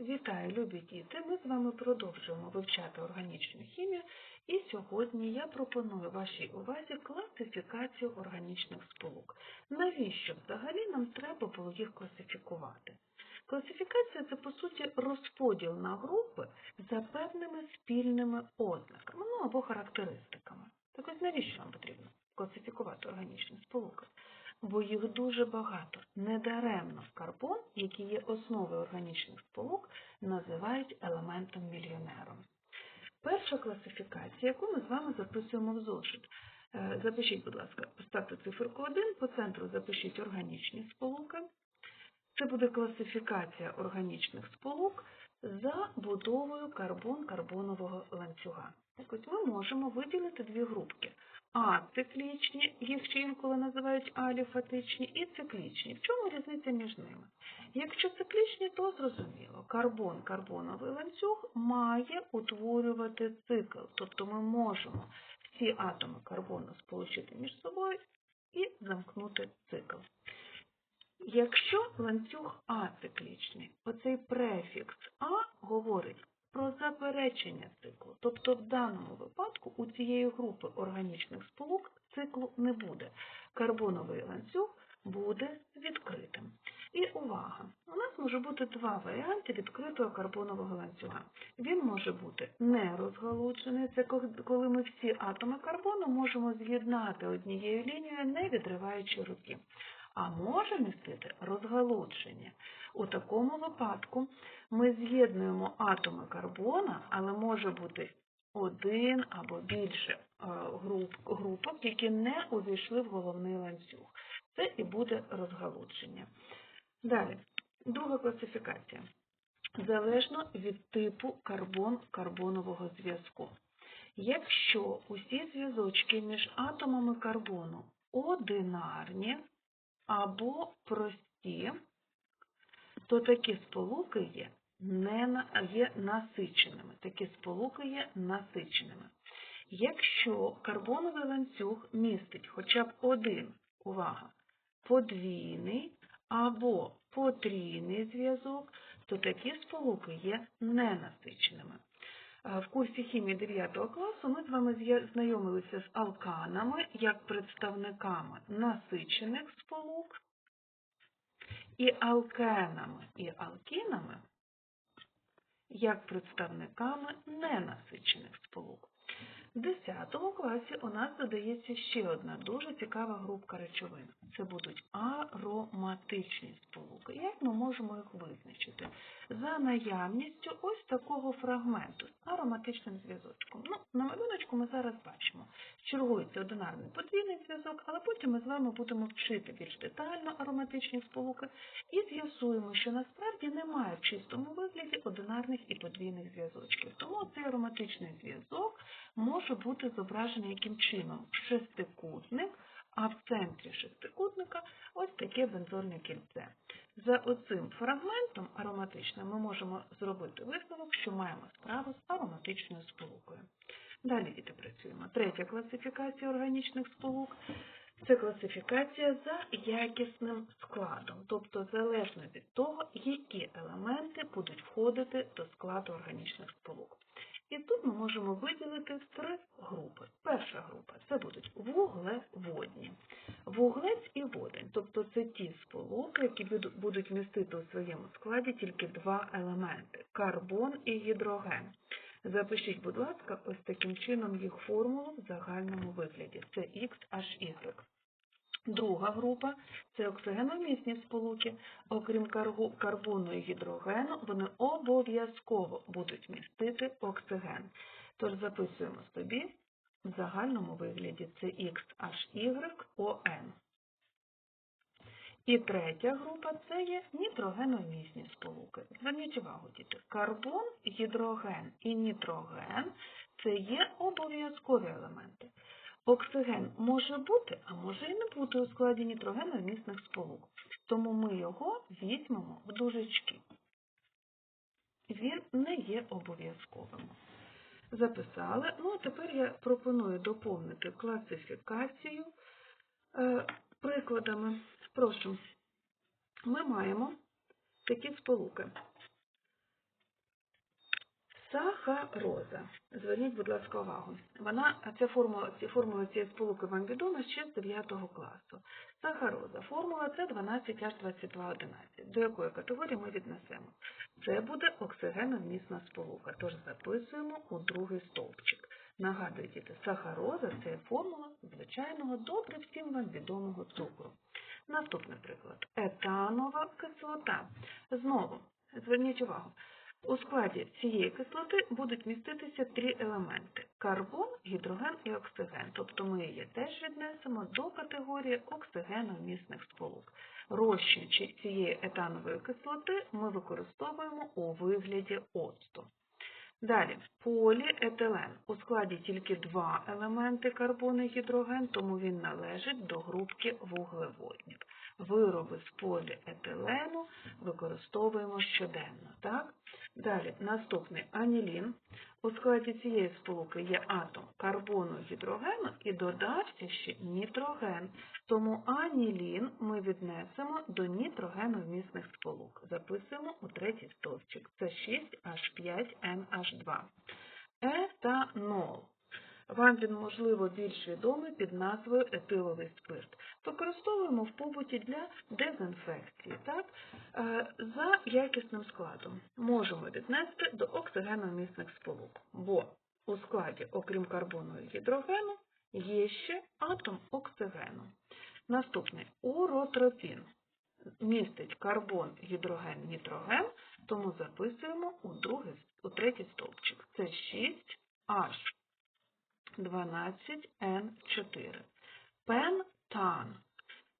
Вітаю, любі діти! Ми з вами продовжуємо вивчати органічну хімію, і сьогодні я пропоную вашій увазі класифікацію органічних сполук. Навіщо взагалі нам треба було їх класифікувати? Класифікація це, по суті, розподіл на групи за певними спільними ознаками, ну або характеристиками. Так ось навіщо нам потрібно класифікувати органічні сполуки? Бо їх дуже багато. Недаремно карбон, який є основою органічних сполук, називають елементом мільйонером. Перша класифікація, яку ми з вами записуємо в зошит. Е, Запишіть, будь ласка, поставте циферку 1, по центру запишіть органічні сполуки. Це буде класифікація органічних сполук за будовою карбон-карбонового ланцюга. Так ось ми можемо виділити дві групки ациклічні, їх ще інколи називають аліфатичні, і циклічні. В чому різниця між ними? Якщо циклічні, то зрозуміло, карбон-карбоновий ланцюг має утворювати цикл, тобто ми можемо всі атоми карбону сполучити між собою і замкнути цикл. Якщо ланцюг ациклічний, оцей префікс А говорить про заперечення циклу. Тобто в даному випадку у цієї групи органічних сполук циклу не буде. Карбоновий ланцюг буде відкритим. І увага! У нас може бути два варіанти відкритого карбонового ланцюга. Він може бути нерозгалуджений, це коли ми всі атоми карбону можемо з'єднати однією лінією, не відриваючи руки а може містити розгалудження. У такому випадку ми з'єднуємо атоми карбона, але може бути один або більше е, груп, групок, які не увійшли в головний ланцюг. Це і буде розгалудження. Далі, друга класифікація. Залежно від типу карбон-карбонового зв'язку. Якщо усі зв'язочки між атомами карбону одинарні, або прості, то такі сполуки є, не, є насиченими. Такі сполуки є насиченими. Якщо карбоновий ланцюг містить хоча б один, увага, подвійний або потрійний зв'язок, то такі сполуки є ненасиченими. В курсі хімії 9 класу ми з вами знайомилися з алканами як представниками насичених сполук і алкенами і алкінами як представниками ненасичених сполук. В 10 класі у нас додається ще одна дуже цікава групка речовин. Це будуть ароматичні сполуки. Як ми можемо їх визначити? За наявністю ось такого фрагменту з ароматичним зв'язочком. Ну, На малюночку ми зараз бачимо. Чергується одинарний подвійний зв'язок, але потім ми з вами будемо вчити більш детально ароматичні сполуки і з'ясуємо, що насправді немає в чистому вигляді одинарних і подвійних зв'язочків. Тому цей ароматичний зв'язок може бути зображений яким чином? Шестикутник, а в центрі шестикутника ось таке бензольне кільце. За оцим фрагментом ароматичним ми можемо зробити висновок, що маємо справу з ароматичною сполукою. Далі діти працюємо. Третя класифікація органічних сполук. Це класифікація за якісним складом, тобто залежно від того, які елементи будуть входити до складу органічних сполук. І тут ми можемо виділити три групи. Перша група це будуть вуглеводні. Вуглець і водень, тобто це ті сполуки, які будуть містити у своєму складі тільки два елементи карбон і гідроген. Запишіть, будь ласка, ось таким чином їх формулу в загальному вигляді. Це XHY. Друга група це оксигеномісні сполуки. Окрім карбону і гідрогену, вони обов'язково будуть містити оксиген. Тож записуємо собі в загальному вигляді це XHYON. І третя група це є нітрогеномісні сполуки. Зверніть увагу, діти, карбон, гідроген і нітроген це є обов'язкові елементи. Оксиген може бути, а може і не бути у складі нітрогеномісних сполук. Тому ми його візьмемо в дужечки. Він не є обов'язковим. Записали. Ну, а тепер я пропоную доповнити класифікацію е, Сахароза. Зверніть, будь ласка, увагу. Вона, ця формула, ці формули цієї сполуки вам відома ще з 9 класу. Сахароза. Формула це 12H2211. До якої категорії ми віднесемо? Це буде оксигеновмісна сполука, тож записуємо у другий стовпчик. Нагадую, діти, сахароза – це формула звичайного добре всім вам відомого цукру. Наступний приклад. Етанова кислота. Знову, зверніть увагу, у складі цієї кислоти будуть міститися три елементи – карбон, гідроген і оксиген. Тобто ми її теж віднесемо до категорії оксигеновмісних сполук. Розчин цієї етанової кислоти ми використовуємо у вигляді оцту. Далі, поліетилен. У складі тільки два елементи карбон і гідроген, тому він належить до групки вуглеводнів. Вироби з поліетилену використовуємо щоденно. Так? Далі, наступний анілін. У складі цієї сполуки є атом карбону гідрогену і додався ще нітроген. Тому анілін ми віднесемо до нітрогеновмісних сполук. Записуємо у третій стовпчик. Це 6H5NH2. Етанол. Вам він, можливо, більш відомий під назвою етиловий спирт. Використовуємо в побуті для дезінфекції. Так? Е, За якісним складом можемо віднести до оксигеновмісних сполук, бо у складі, окрім карбону і гідрогену, є ще атом оксигену. Наступний уротропін. Містить карбон, гідроген, нітроген, тому записуємо у, другий, у третій стовпчик. Це 6H. 12N4. Пентан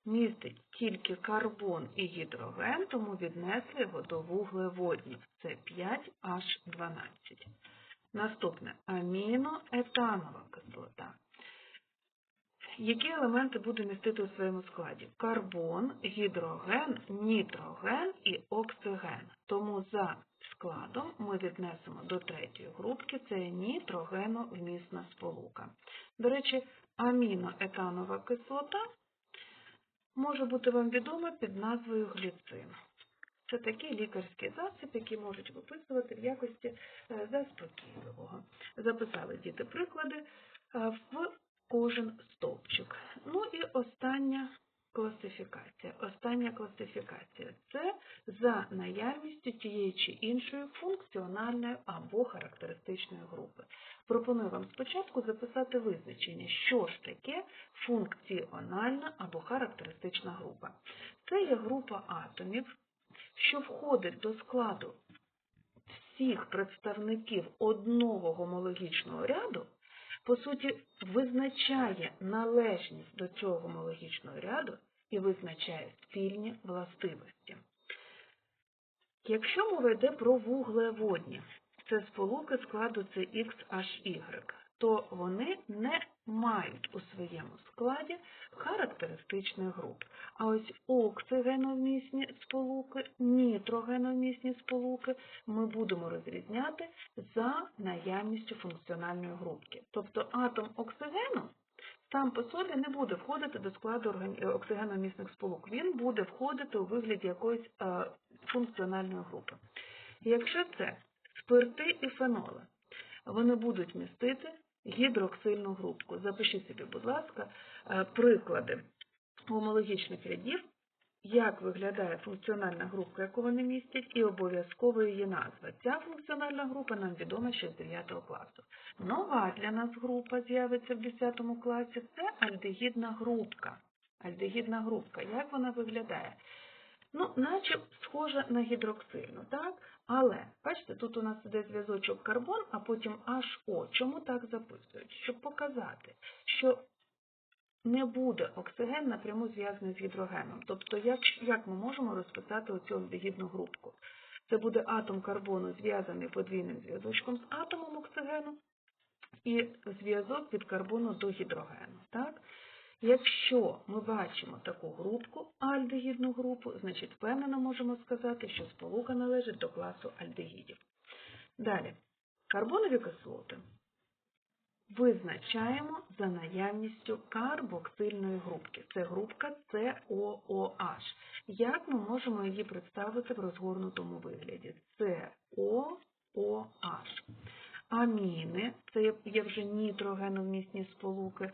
містить тільки карбон і гідроген, тому віднесли його до вуглеводнів. Це 5H12. Наступне аміноетанова кислота. Які елементи буде містити у своєму складі? Карбон, гідроген, нітроген і оксиген. Тому за складом ми віднесемо до третьої групки, це нітрогеновмісна сполука. До речі, аміноетанова кислота може бути вам відома під назвою гліцин. Це такий лікарський засіб, який можуть виписувати в якості е, заспокійливого. Записали діти приклади е, в кожен стовпчик. Ну і остання класифікація. Остання класифікація це за наявністю тієї чи іншої функціональної або характеристичної групи. Пропоную вам спочатку записати визначення, що ж таке функціональна або характеристична група. Це є група атомів, що входить до складу всіх представників одного гомологічного ряду, по суті, визначає належність до цього гомологічного ряду і визначає спільні властивості. Якщо мова йде про вуглеводні, це сполуки складу CXHY, то вони не мають у своєму складі характеристичних груп. А ось оксигеновмісні сполуки, нітрогеновмісні сполуки ми будемо розрізняти за наявністю функціональної групки. Тобто атом оксигену сам по собі не буде входити до складу органі- оксигеновмісних сполук. Він буде входити у вигляді якоїсь е, функціональної групи. Якщо це спирти і феноли, вони будуть містити гідроксильну групку. Запишіть собі, будь ласка, е, приклади гомологічних рядів, як виглядає функціональна група, яку вони містять, і обов'язково її назва. Ця функціональна група нам відома ще з 9 класу. Нова для нас група з'явиться в 10 класі це альдегідна групка. Альдегідна групка. Як вона виглядає? Ну, наче схожа на гідроксильну, так? Але, бачите, тут у нас іде зв'язочок карбон, а потім HO. Чому так записують? Щоб показати, що не буде оксиген напряму зв'язаний з гідрогеном. Тобто, як, як ми можемо розписати оцю альдегідну групку? Це буде атом карбону зв'язаний подвійним зв'язочком з атомом оксигену і зв'язок від карбону до гідрогену. Так? Якщо ми бачимо таку групку, альдегідну групу, значить впевнено можемо сказати, що сполука належить до класу альдегідів. Далі, карбонові кислоти визначаємо за наявністю карбоксильної групки. Це групка COOH. Як ми можемо її представити в розгорнутому вигляді? COOH. аміни, це є- вже нітрогеновмісні сполуки.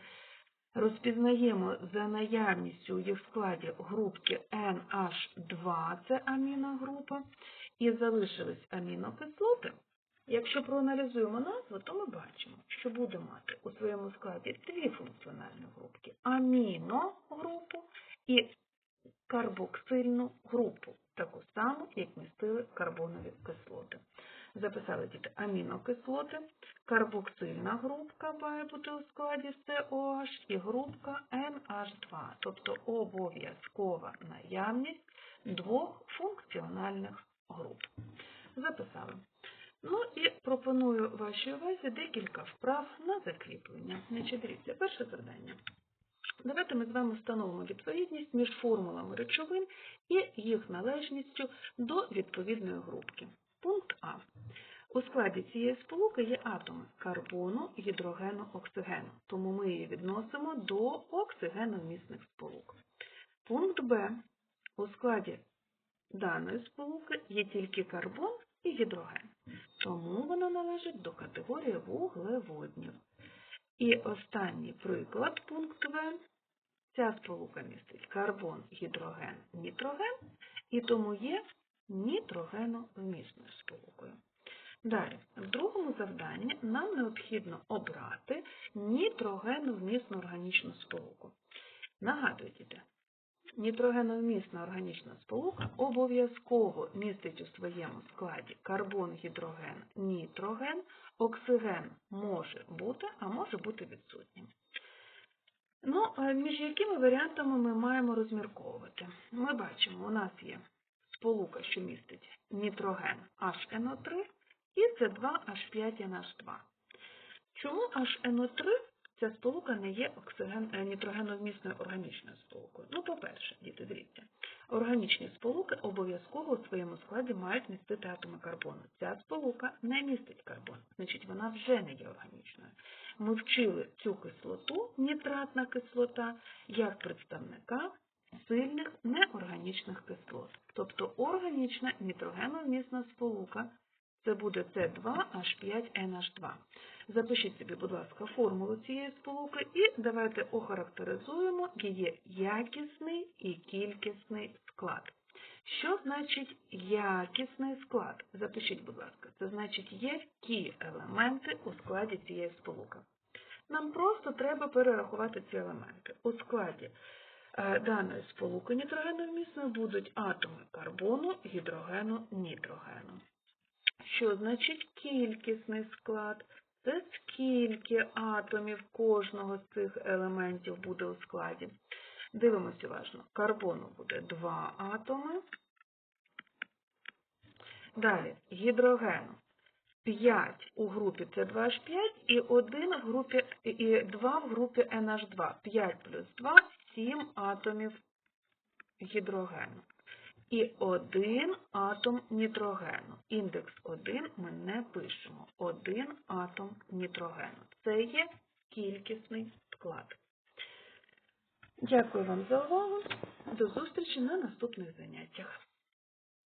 Розпізнаємо за наявністю у їх складі групки NH2, це аміногрупа, і залишились амінокислоти. Якщо проаналізуємо назву, то ми бачимо, що буде мати у своєму складі дві функціональні групки аміногрупу і карбоксильну групу, таку саму, як містили карбонові кислоти. Записали діти амінокислоти, карбоксильна групка має бути у складі COH і групка NH2, тобто обов'язкова наявність двох функціональних груп. Записали. Ну і пропоную вашій увазі декілька вправ на закріплення. Значить, дивіться, перше завдання. Давайте ми з вами встановимо відповідність між формулами речовин і їх належністю до відповідної групки. Пункт А. У складі цієї сполуки є атоми карбону, гідрогену, оксигену, тому ми її відносимо до оксигеновмісних сполук. Пункт Б. У складі даної сполуки є тільки карбон і гідроген, тому вона належить до категорії вуглеводнів. І останній приклад, пункт В. Ця сполука містить карбон, гідроген, нітроген, і тому є нітрогеновмісною сполукою. Далі, в другому завданні нам необхідно обрати нітрогеновмісну органічну сполуку. Нагадую, діти, нітрогеновмісна органічна сполука обов'язково містить у своєму складі карбон, гідроген, нітроген, оксиген може бути, а може бути відсутнім. Ну, між якими варіантами ми маємо розмірковувати? Ми бачимо, у нас є сполука, що містить нітроген HNO3 і С2H5NH2. Чому HNO3 ця сполука не є е, нітрогеновмісною органічною сполукою? Ну, по-перше, діти, дивіться, органічні сполуки обов'язково у своєму складі мають містити атоми карбону. Ця сполука не містить карбон, значить вона вже не є органічною. Ми вчили цю кислоту, нітратна кислота, як представника сильних неорганічних кислот. Тобто органічна нітрогеновмісна сполука це буде С2H5NH2. Запишіть собі, будь ласка, формулу цієї сполуки і давайте охарактеризуємо її якісний і кількісний склад. Що значить якісний склад? Запишіть, будь ласка, це значить, які елементи у складі цієї сполуки. Нам просто треба перерахувати ці елементи. У складі е, даної сполуки нітрогеновмісної будуть атоми карбону, гідрогену, нітрогену. Що значить кількісний склад? Це скільки атомів кожного з цих елементів буде у складі. Дивимося уважно. Карбону буде 2 атоми. Далі гідрогену 5 у групі С2H5 і 1 в групі, і 2 в групі NH2. 5 плюс 2 – 7 атомів гідрогену. І один атом нітрогену. Індекс 1 ми не пишемо. Один атом нітрогену. Це є кількісний склад. Дякую вам за увагу. До зустрічі на наступних заняттях.